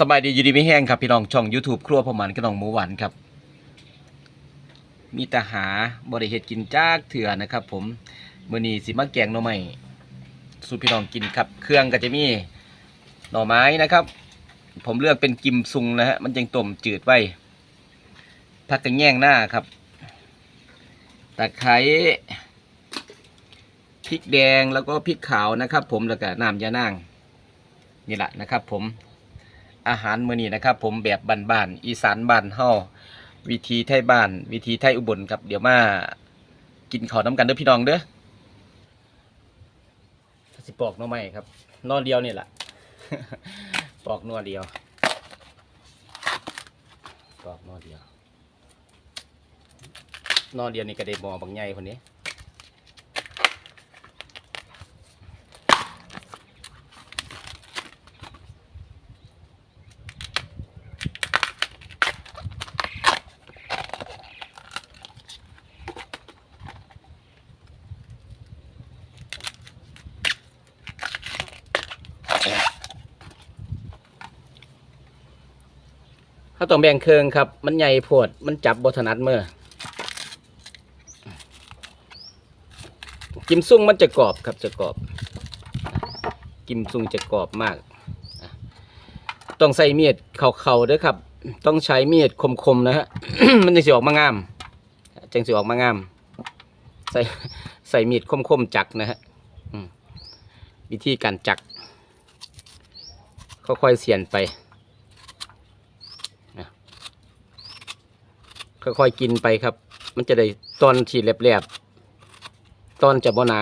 สบายดีอยู่ดีไม่แห้งครับพี่น้องช่อง YouTube ครัวพมันก็น้องหมูหวานครับ มีแต่หาบริเหตุกินจากเถื่อนะครับ ผมมือนีสิมาแกงหน่อไม้สู่พี่น้องกินครับ เครื่องก็จะมีหน่อไม้นะครับ ผมเลือกเป็นกิมซุงนะฮะมันยังต้มจืดไว้ผักกระแยงหน้าครับตะไคร้พริกแดงแล้วก็พริกขาวนะครับ ผมแล้วก็น้ำยานางนี่แหละนะครับ ผม อาหารมื้อนี้นะครับ ผมแบบบ้านๆอีสานบ้านเฮาวิธีไทยบ้าน วิธีไทยอุบลครับ เดี๋ยวมากินข้าวน้ำกันเด้อพี่น้องเด้อสิปอกน่อไม้ครับนอนเดียวนี่แหละปอกนวเดียว ปอกนอเดียวนอเดียวนี่ก็ได้หมอบางใหญ่คนนี้ เขาต้องแบ่งเครื่องครับ มันใหญ่โพดมันจับบถนัดเมื่อกิมซุ่งมันจะกรอบครับจะกรอบ กิมซุ่งจะกรอบมาก ต้องใส่เมียดเข่าๆด้วยครับ ต้องใช้เมียดคมๆนะฮะ มันจะสิออกมางามจังสิออกมางาม ใส่ใส่มีดคมๆจักนะฮะวิธีการจักค่อยๆเสียนไป ค่อยๆกินไปครับ มันจะได้ตอนที่แหลบๆตอนจะบ่หนา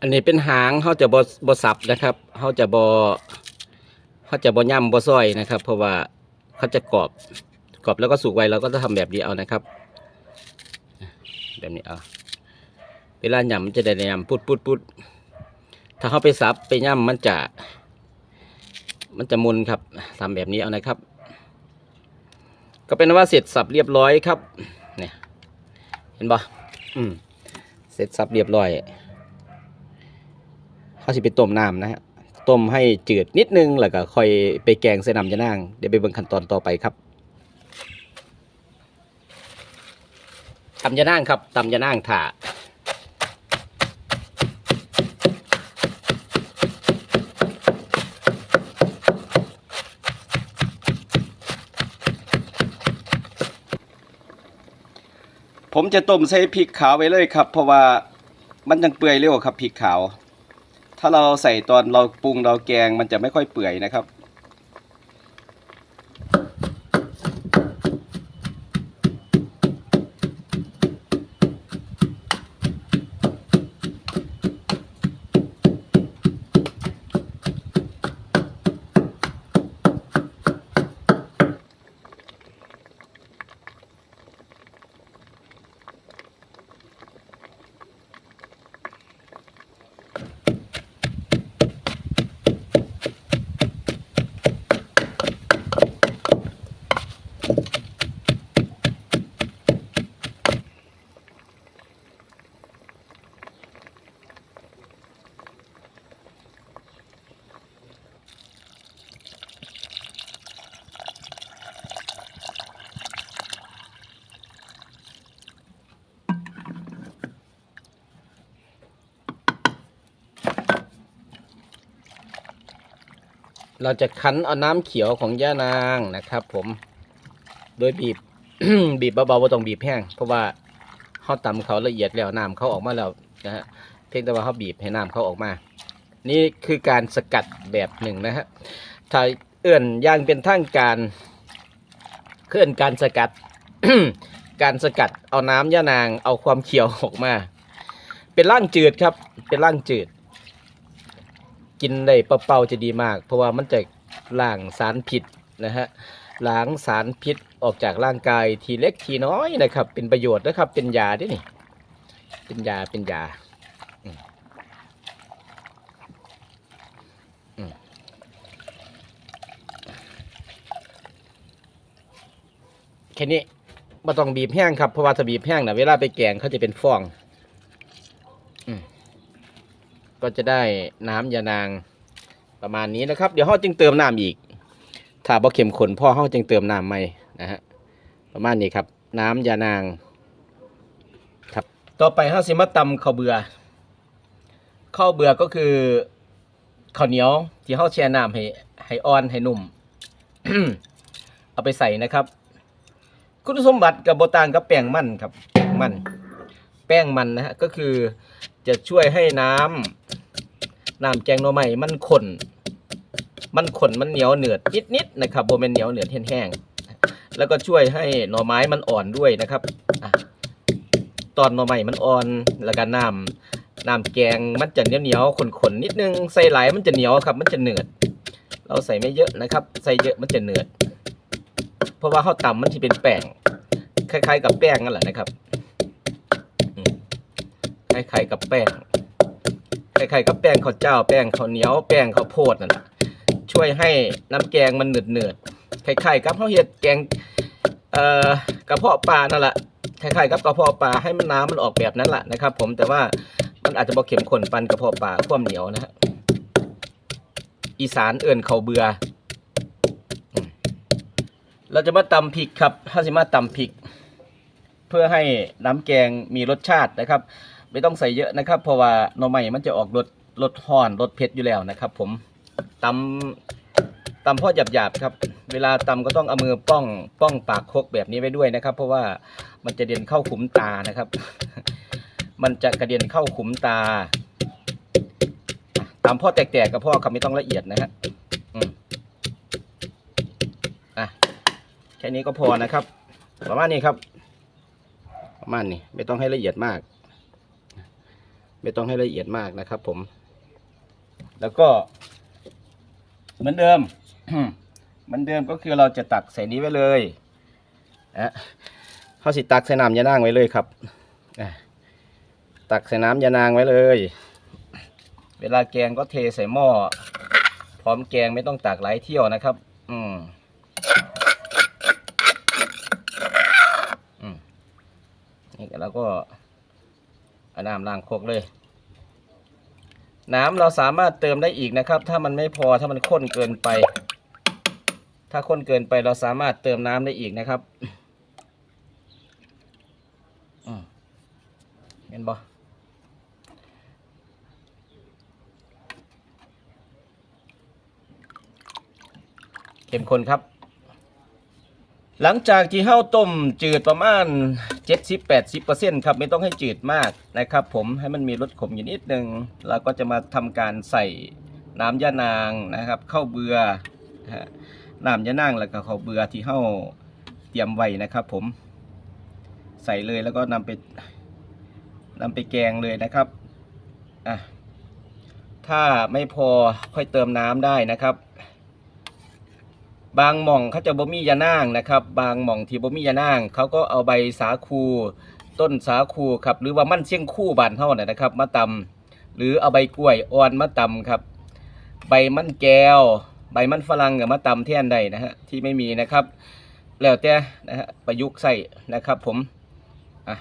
อันนี้เป็นหางเขาจะบ่บ่สับนะครับเขาจะบ่เขาจะบ่ย่ำบ่ซอยนะครับ เพราะว่าเขาจะกรอบกรอบแล้วก็สุกไวเราก็จะทำแบบนี้เอานะครับ แบบนี้เอาเวลาย่ำมันจะได้ย่ำปุดปุดปุดถ้าเขาไปสับไปย่ำมันจะ มันจะมุนครับทำแบบนี้เอานะครับ ก็เป็นว่าเสร็จสับเรียบร้อยครับ เนี่ย เห็นปะอืม เสร็จสับเรียบร้อย เขาสิไปต้มน้ำนะฮะต้มให้จืดนิดนึงแล้วก็ค่อยไปแกงใส่น้ำยะนางเดี๋ยวไปเบิ่งขั้นตอนต่อไปครับตำยะนางครับตำยะนางถ่าผมจะต้มใส่พริกขาวไว้เลยครับ เพราะว่ามันยังเปื่อยเร็วครับพริกขาว ถ้าเราใส่ตอนเราปรุงเราแกงมันจะไม่ค่อยเปื่อยนะครับ เราจะคั้นเอาน้ำเขียวของย่านางนะครับ ผม โดยบีบ บีบเบาๆว่าต้องบีบแห้ง เพราะว่าเขาตำเขาละเอียดแล้วน้ำเขาออกมาแล้วนะฮะเพียงแต่ว่าเขาบีบให้น้ำเขาออกมา นี่คือการสกัดแบบหนึ่งนะฮะถ้าเอื่นย่างเป็นทางการเคลื่อนการสกัด การสกัดเอาน้ำยานางเอาความเขียวออกมา เป็นร่างจืดครับ เป็นร่างจืด กินได้เปล่าๆจะดีมาก เพราะว่ามันจะล้างสารพิษนะฮะล้างสารพิษออกจากร่างกายทีเล็กทีน้อยนะครับ เป็นประโยชน์นะครับ เป็นยาด้วยนี่ เป็นยาเป็นยาแค่นี้ไม่ต้องบีบแห้งครับเพราะว่าถ้าบีบแห้งนะเวลาไปแกงเขาจะเป็นฟองอืม ก็จะได้น้ำยานางประมาณนี้นะครับ เดี๋ยวเขาจึงเติมน้ำอีก ถ้าบ่เข็มข้นพ่อเขาจึงเติมน้ำใหม่นะฮะประมาณนี้ครับ น้ำยานาง ครับต่อไปเขาสิมาตำข้าวเบือข้าวเบือก็คือข้าวเหนียวที่เขาแช่น้ำให้ให้อ่อนให้นุ่มเอาไปใส่นะครับ คุณสมบัติกับโบตางกับแป้งมันครับแป้งมัน แป้งมันนะฮะก็คือ จะช่วยให้น้ำน้ำแกงหน่อไม้มันข้นมันขนมันเหนียวเหนือดนิดๆนะครับโบเป็นเหนียวเหนือดแห้งๆแล้วก็ช่วยให้หน่อไม้มันอ่อนด้วยนะครับอตอนหน่อไม้มันอ่อนแล้วก็น้ำน้ำแกงมันจะเหนียวเหนียวขนๆนิดนึงใส่หลายมันจะเหนียวครับ มันจะเหนืดเราใส่ไม่เยอะนะครับ ใส่เยอะมันจะเหนืดเพราะว่าข้าวต่ำมันจะเป็นแป้งคล้ายๆ กับแป้งนั่นแหละนะครับ ล้ายๆกับแป้งคล้ายๆกับแป้งข้าวเจ้า แป้งข้าวเหนียวแป้งข้าวโพดนั่นแหละช่วยให้น้ำแกงมันเหนืดเนืดๆคล้ายๆกับข้าวเห็ดแกงเอ่อกระเพาะปลานั่นแหละคล้ายๆกับกระเพาะปลาให้มันน้ำมันออกแบบนั้นแหละนะครับ ผมแต่ว่ามันอาจจะบอกเข็มข้นปันกระเพาะปลาความเหนียวนะฮะอีสานเอื่นเขาเบืออืมเราจะมาตำพริกครับถ้าสิมาตำพริก เพื่อให้น้ำแกงมีรสชาตินะครับ ไม่ต้องใส่เยอะนะครับ เพราะว่าหน่อไม้มันจะออกรสรสห่อนรสเผ็ดอยู่แล้วนะครับ ผมตำตำพ่อหยาบๆครับ เวลาตำก็ต้องเอามือป้องป้องปากคกแบบนี้ไว้ด้วยนะครับ เพราะว่ามันจะเด่นเข้าขุมตานะครับ มันจะกระเด็นเข้าขุมตาตำพ่อแตกๆกับพ่อครับไม่ต้องละเอียดนะฮะอะแค่นี้ก็พอนะครับ ประมาณนี้ครับ ประมาณนี้ไม่ต้องให้ละเอียดมาก ไม่ต้องให้ละเอียดมากนะครับผม แล้วก็ เหมือนเดิม เหมือนเดิมก็คือเราจะตักใส่นี้ไว้เลยนะเขาสิตักใส่น้ำยานางไว้เลยครับ ตักใส่น้ำยานางไว้เลย เวลาแกงก็เทใส่หม้อ พร้อมแกงไม่ต้องตักหลายเที่ยวนะครับ อืมอืมนี่แล้วก็ เอาน้ำล้างโครกเลย น้ำเราสามารถเติมได้อีกนะครับ ถ้ามันไม่พอถ้ามันข้นเกินไป ถ้าข้นเกินไปเราสามารถเติมน้ำได้อีกนะครับเห็นบ่เข้มข้นครับ หลังจากที่เห้าต้มจืดประมาณ 70-80%ครับไม่ต้องให้จืดมากนะครับ ผมให้มันมีรสขมอยู่นิดนึงเราก็จะมาทำการใส่น้ำยานางนะครับ เข้าเบือนะฮะน้ำยานางแล้วก็ข้าเบือที่เห้าเตรียมไว้นะครับ ผมใส่เลยแล้วก็นำไปนำไปแกงเลยนะครับอะถ้าไม่พอค่อยเติมน้ำได้นะครับ บางหม่องเขาจะบ่มียานางนะครับ บางหม่องที่บ่มียานาง เขาก็เอาใบสาคูต้นสาคูครับหรือว่ามันเชียงคู่บานเท่าน่ะนะครับ มาตำหรือเอาใบกล้วยอ่อนมาตำครับ ใบมันแก้ว ใบมันฝรั่งกับมาตำแทนได้นะฮะที่ไม่มีนะครับ แล้วแต่นะฮะประยุกต์ใส่นะครับ ผมอะ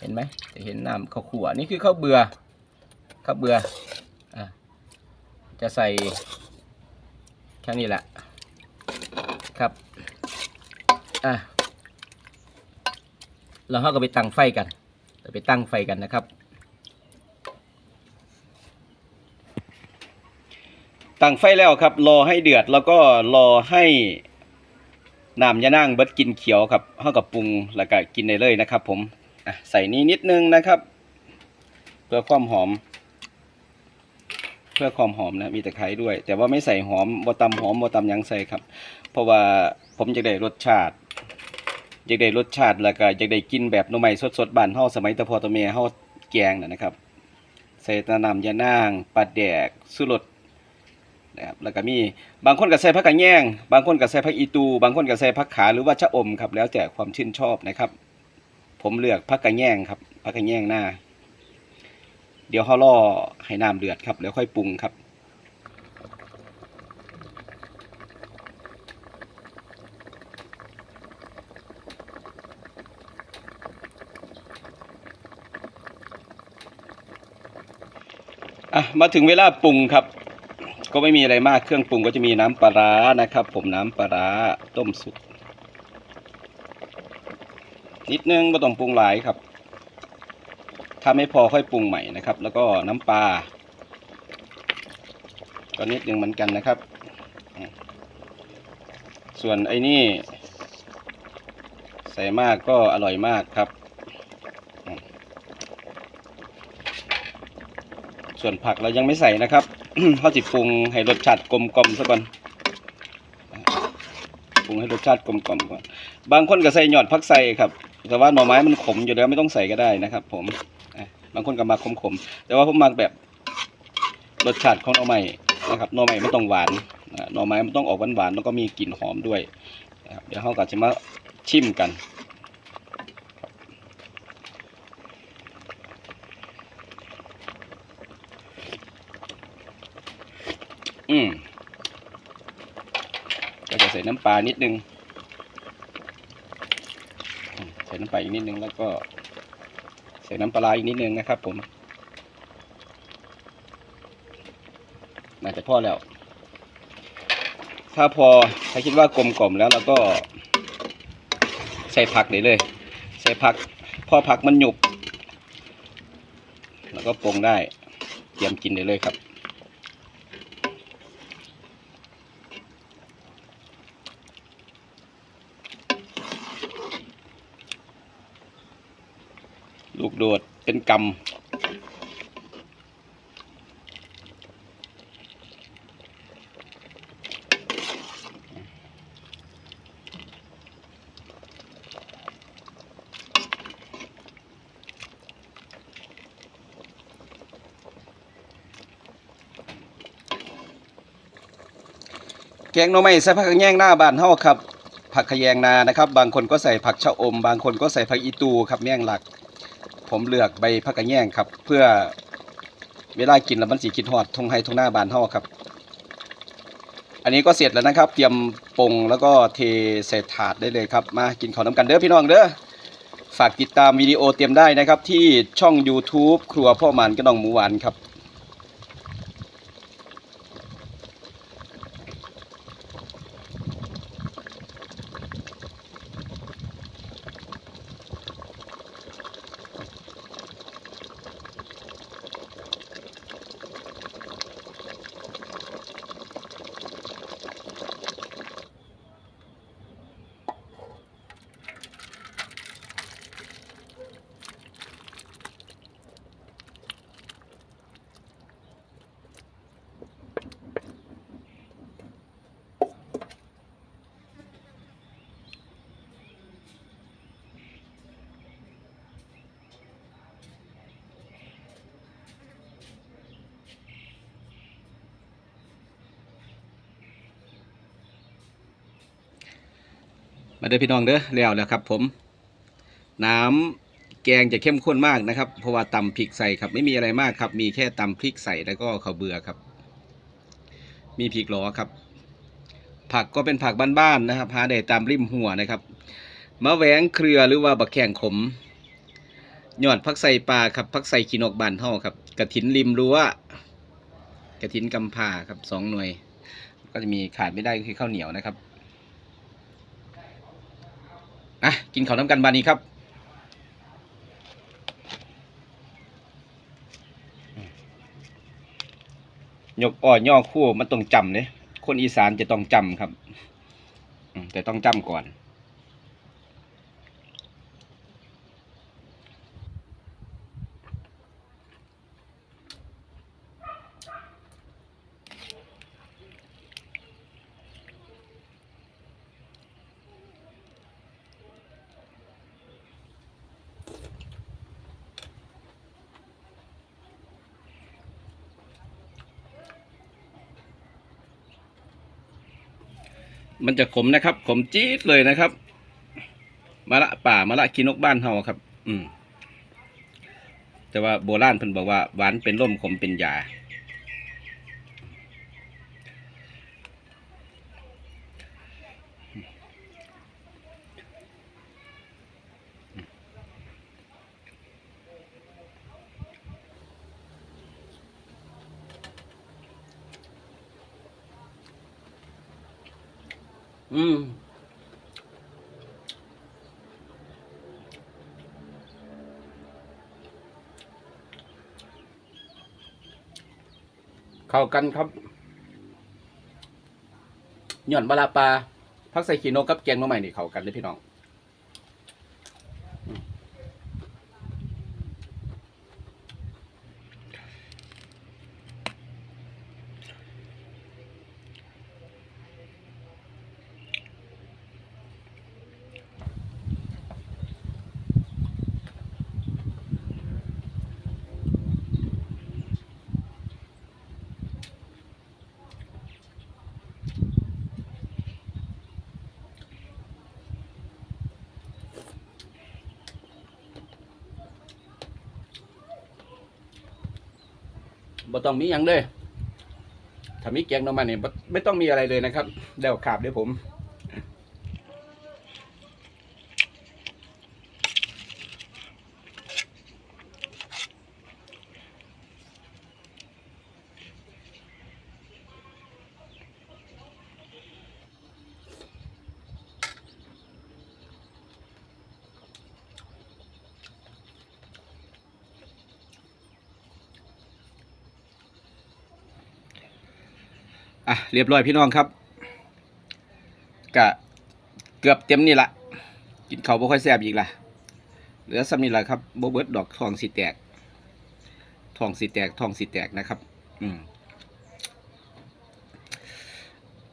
เห็นไหมจะเห็นน้ำข้าวขั่วนี่คือข้าวเบื่อข้าวเบื่ออะ จะใส่แค่นี้แหละครับอะแล้วเราก็ไปตั้งไฟกันไปตั้งไฟกันนะครับ ตั้งไฟแล้วครับ รอให้เดือดแล้วก็รอให้น้ำยะนางเบิดกินเขียวครับเท่ากับปรุงแล้วก็กินได้เลยนะครับ ผมใส่นี้นิดนึงนะครับเพื่อความหอม เพื่อความหอมนะมีตะไคร้ด้วย แต่ว่าไม่ใส่หอมบ่ตำหอมบ่ตำหยังใส่ครับ เพราะว่าผมอยากได้รสชาติอยากได้รสชาติแล้วก็อยากได้กินแบบหน่อไม้สดๆบ้านเฮาสมัยตะพอตะเมียเฮาแกงนะครับใส่ตะนำยานางปลาแดกสุรสนะครับแล้วก็มีบางคนก็ใส่ผักกระแยงบางคนก็ใส่ผักอีตู บางคนก็ใส่ผักขาหรือว่าชะอมครับ แล้วแต่ความชื่นชอบนะครับ ผมเลือกผักกระแยงครับผักกระแยงหน้า เดี๋ยวเขาล่อให้น้ำเดือดครับแล้วค่อยปรุงครับ อะมาถึงเวลาปรุงครับ ก็ไม่มีอะไรมากเครื่องปรุงก็จะมีน้ำปลาร้านะครับ ผมน้ำปลาร้าต้มสุกนิดนึงไม่ต้องปรุงหลายครับ ถ้าไม่พอค่อยปรุงใหม่นะครับ แล้วก็น้ำปลาก็นิดนึงเหมือนกันนะครับ ส่วนไอ้นี่ ใส่มากก็อร่อยมากครับ ส่วนผักเรายังไม่ใส่นะครับเขาจิปรุงให้รสชาติกลมกลมซะก่อนปรุงให้รสชาติกลมกลมก่อน บางคนก็ใส่หยอดผักใส่ครับ แต่ว่าหน่อไม้มันขมอยู่แล้วไม่ต้องใส่ก็ได้นะครับ ผม บางคนก็มาขมๆแต่ว่าผมมักแบบรสชาติของหน่อไม้นะครับหน่อไม้ไม่ต้องหวานหน่อไม้มันต้องออกหวานๆแล้วก็มีกลิ่นหอมด้วยนะครับเดี๋ยวเขาก็จะมาชิมกันอืมก็จะใส่น้ำปลานิดนึง ใส่น้ำปลาอีกนิดนึงแล้วก็ ใส่น้ำปลาอีกนิดนึงนะครับ ผม น่าจะพอแล้ว ถ้าพอถ้าคิดว่ากลมกล่อมแล้วเราก็ ใส่ผักได้เลย ใส่ผัก พอผักมันหยุบ แล้วก็ปรุงได้ เตรียมกินได้เลยครับ โดดเป็นกำแกงหน่อไม้ใส่ผักแยงหน้าบ้านเฮาครับผักขะแยงนานะครับ บางคนก็ใส่ผักชะอม บางคนก็ใส่ผักอีตูครับแม่งหลัก ผมเลือกใบผักกระแยงครับ เพื่อเวลากินแล้วมันสีคิดฮอดทงไฮทงหน้าบานเท่าครับ อันนี้ก็เสร็จแล้วนะครับ เตรียมปรุงแล้วก็เทใส่ถาดได้เลยครับ มากินขอน้ำกันเด้อพี่น้องเด้อฝากติดตามวิดีโอเตรียมได้นะครับ ที่ช่อง YouTube ครัวพ่อหมันกระดองหมูหวานครับ มาเด้อพี่น้องเด้อแล้วแล้วครับ ผม น้ำแกงจะเข้มข้นมากนะครับ เพราะว่าตำพริกใส่ครับ ไม่มีอะไรมากครับ มีแค่ตำพริกใส่แล้วก็ข้าวเบื่อครับ มีพริกหลอครับ ผักก็เป็นผักบ้านๆนะครับหาได้ตามริมหัวนะครับมะแหวงเครือหรือว่าบักแข่งขมยอดผักใส่ปลาครับผักใส่ขีนกบานเท่าครับกระถินริมรั้วกระถินกำพร้าครับสองหน่วย ก็จะมีขาดไม่ได้ก็คือข้าวเหนียวนะครับ อะกินข้าวน้ำกันบานี้ครับยกอ้อย่อคู่มันต้องจำเนี่ยคนอีสานจะต้องจำครับ แต่ต้องจำก่อน มันจะขมนะครับ ขมจี๊ดเลยนะครับมะละป่ามะละกินนกบ้านเฮาครับ อืมแต่ว่าโบราณเพิ่นบอกว่าหวานเป็นร่มขมเป็นยา อืมเข้ากันครับหย่อนบาลาปลาพักใส่ขีโนกับแกงหน้องใหม่นี่เข้ากันเลยพี่น้อง บ่ต้องมีอยังเลยถ้ามีแกงหน้องใหม่นี่ยไม่ต้องมีอะไรเลยนะครับเดี๋ยวขาบเดี๋ยวผม อะเรียบร้อยพี่น้องครับกะเกือบเต็มนี่ละกินเขาวบ่ค่อยแซ่บอีกละเหลือซ้ำนี่ละครับโบเบิร์ดดอกทองสีแตกทองสีแตกทองสีแตกนะครับ อืม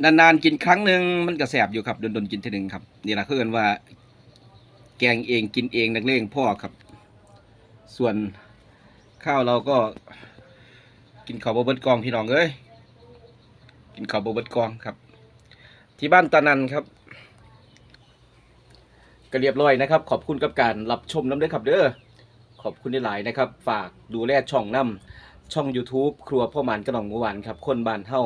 นานๆกินครั้งหนึ่งมันก็แสบอยู่ครับโดนๆกินทีหนึ่งครับนี่แหละคือนว่า แกงเองกินเองนักเลงพ่อครับ ส่วนข้าวเราก็กินข้าวบ่เบิดกองพี่น้องเอ้ย กินข้าวบเบิดกองครับ ที่บ้านตานันครับก็เรียบร้อยนะครับ ขอบคุณกับการรับชมน้ำด้วยครับเด้อขอบคุณหลายๆนะครับ ฝากดูแลช่องน้ำช่อง YouTube ครัวพ่อหมันกระหน่องหมูหวานครับคนบ้านเฮา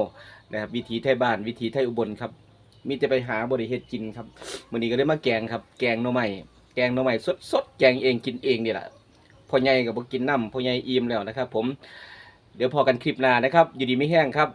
นะครับวิถีไทยบ้านวิถีไทยอุบลครับ มีแต่ไปหาบริเฮ็ดกินครับมื้อนี้ก็ได้มาแกงครับ แกงหน่อไม้แกงหน่อไม้สดๆแกงเองกินเองนี่แหละพ่อใหญ่ก็บ่กินน้ำพ่อใหญ่อิ่มแล้วนะครับ ผมเดี๋ยวพอกันคลิปหน้านะครับ อยู่ดีไม่แห้งครับ